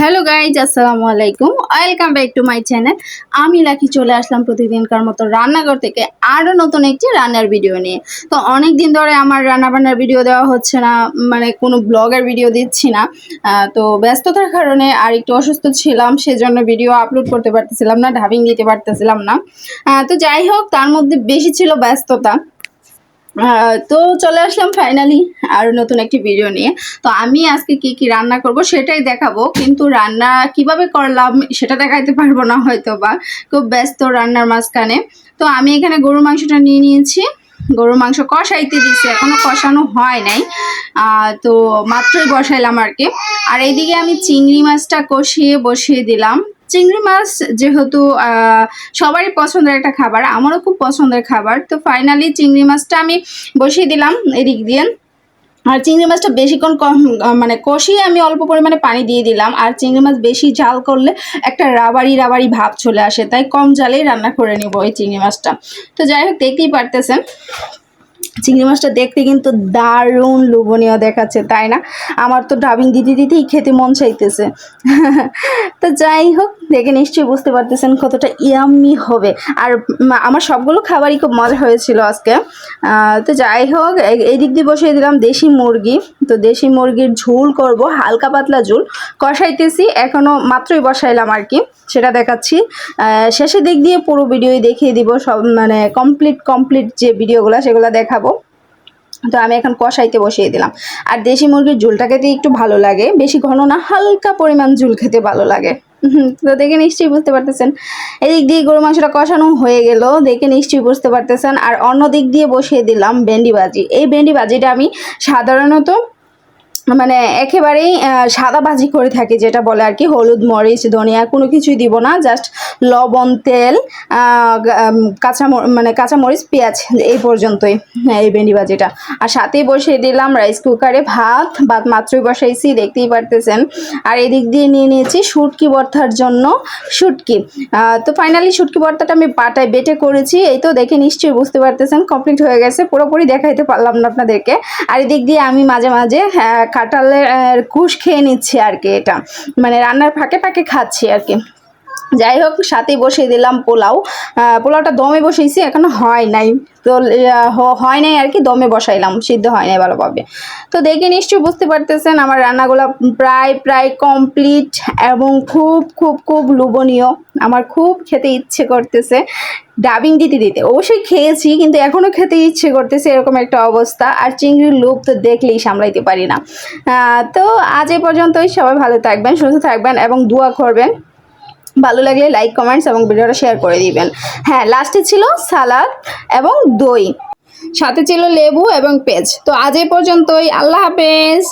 Hello guys আসসালামু আলাইকুম। Welcome back to my channel আমি লাকি চলে আসলাম প্রতিদিনকার মতো রান্নাঘর থেকে আরও নতুন একটি রান্নার ভিডিও নিয়ে। তো অনেক দিন ধরে আমার রান্না বান্নার ভিডিও দেওয়া হচ্ছে না মানে কোনো ব্লগের ভিডিও দিচ্ছি না। তো ব্যস্ততার কারণে আর একটু অসুস্থ ছিলাম, সেজন্য ভিডিও আপলোড করতে পারতেছিলাম না ঢাবিং দিতে পারতেছিলাম না। তো যাই হোক, তার মধ্যে বেশি ছিল ব্যস্ততা। তো চলে আসলাম ফাইনালি আর নতুন একটি ভিডিও নিয়ে। তো আমি আজকে কি কি রান্না করব সেটাই দেখাবো, কিন্তু রান্না কীভাবে করলাম সেটা দেখাইতে পারব না হয়তো বা খুব ব্যস্ত রান্নার মাঝখানে। তো আমি এখানে গরুর মাংসটা নিয়ে নিয়েছি। গরুর মাংস কষাইতে দিছি এখনও কষানো হয় নাই। তো মাত্রই বসাইলাম আর কি। আর এইদিকে আমি চিংড়ি মাছটা কষিয়ে বসিয়ে দিলাম। চিংড়ি মাছ যেহেতু সবারই পছন্দের একটা খাবার, আমারও খুব পছন্দের খাবার। তো ফাইনালি চিংড়ি মাছটা আমি বসিয়ে দিলাম এদিক দিয়ে। আর চিংড়ি মাছটা বেশিক্ষণ কম- মানে কষিয়ে আমি অল্প পরিমাণে পানি দিয়ে দিলাম। আর চিংড়ি মাছ বেশি ঝাল করলে একটা রাবারি রাবারি ভাব চলে আসে, তাই কম জালেই রান্না করে নিব এই চিংড়ি মাছটা। তো যাই হোক, দেখতেই পারতেছেন। চিংড়ি মাছটা দেখতে কিন্তু দারুণ লোভনীয় দেখাচ্ছে, তাই না? আমার তো ডাবিং দিতে দিতেই খেতে মন চাইতেছে। তো যাই হোক দেখে নিশ্চয়ই বুঝতে পারতেছেন কতটা ইয়াম্মি হবে। আর আমার সবগুলো খাবারই খুব মজা হয়েছিল আজকে। তো যাই হোক এই- দিক দিয়ে বসিয়ে দিলাম দেশি মুরগি। তো দেশি মুরগির ঝোল করব, হালকা পাতলা ঝোল। কষাইতেছি এখনও মাত্রই বসাইলাম আর কি, সেটা দেখাচ্ছি। শেষের দিক দিয়ে পুরো ভিডিওই দেখিয়ে দিব, সব মানে কমপ্লিট কমপ্লিট যে ভিডিওগুলো, সেগুলো দেখাবো। তো আমি এখন কষাইতে বসিয়ে দিলাম। আর দেশি মুরগির ঝোলটা খেতে একটু ভালো লাগে, বেশি ঘন না, হালকা পরিমাণ ঝোল খেতে ভালো লাগে। তো দেখে নিশ্চয়ই বুঝতে পারতেছেন। এদিক দিয়ে গরু মাংসটা কষানো হয়ে গেল, দেখে নিশ্চয়ই বুঝতে পারতেছেন। আর অন্য দিক দিয়ে বসিয়ে দিলাম ভেন্ডি ভাজি। এই ভেন্ডি ভাজিটা আমি সাধারণত মানে একেবারেই সাদা ভাজি করে থাকি যেটা বলে আর কি হলুদ মরিচ ধনিয়া কোনো কিছুই দিব না জাস্ট লবণ তেল কাঁচা মানে কাঁচা মরিচ পেঁয়াজ এই পর্যন্তই হ্যাঁ, এই ভেন্ডি ভাজিটা। আর সাথেই বসিয়ে দিলাম রাইস কুকারে ভাত ভাত মাত্রই বসাইছি দেখতেই পারতেছেন। আর এদিক দিয়ে নিয়ে নিয়েছি শুটকি ভর্তার জন্য শুটকি। তো ফাইনালি শুটকি ভর্তাটা আমি পাটায় বেটে করেছি এই তো দেখে নিশ্চয়ই বুঝতে পারতেছেন কমপ্লিট হয়ে গেছে পুরোপুরি দেখাইতে পারলাম না আপনাদেরকে। আর এদিক দিয়ে আমি মাঝে মাঝে আহ, কাঁঠালের কুশ খেয়ে নিচ্ছি আর কি এটা। মানে রান্নার ফাঁকে ফাঁকে খাচ্ছি আর কি। যাই হোক, সাথেই বসিয়ে দিলাম পোলাও। পোলাওটা দমে বসিয়েছি, এখনও হয় নাই। তো হয় নাই আর কি, দমে বসাইলাম, সিদ্ধ হয় নাই ভালোভাবে। তো দেখে নিশ্চয়ই বুঝতে পারতেছেন, আমার রান্নাগুলো প্রায় প্রায় কমপ্লিট এবং খুব খুব খুব লোভনীয়। আমার খুব খেতে ইচ্ছে করতেছে ডাবিং দিতে দিতে। অবশ্যই খেয়েছি, কিন্তু এখনও খেতে ইচ্ছে করতেছে এরকম একটা অবস্থা। আর চিংড়ির লোভ তো দেখলেই সামলাইতে পারি না। তো আজ এ পর্যন্তই, সবাই ভালো থাকবেন, সুস্থ থাকবেন এবং দোয়া করবেন। ভালো লাগলে লাইক কমেন্টস এবং ভিডিওটা শেয়ার করে দিবেন। হ্যাঁ লাস্টে ছিল সালাদ এবং দই। সাথে ছিল লেবু এবং পেঁয়াজ। তো আজ এই পর্যন্তই। আল্লাহ হাফেজ।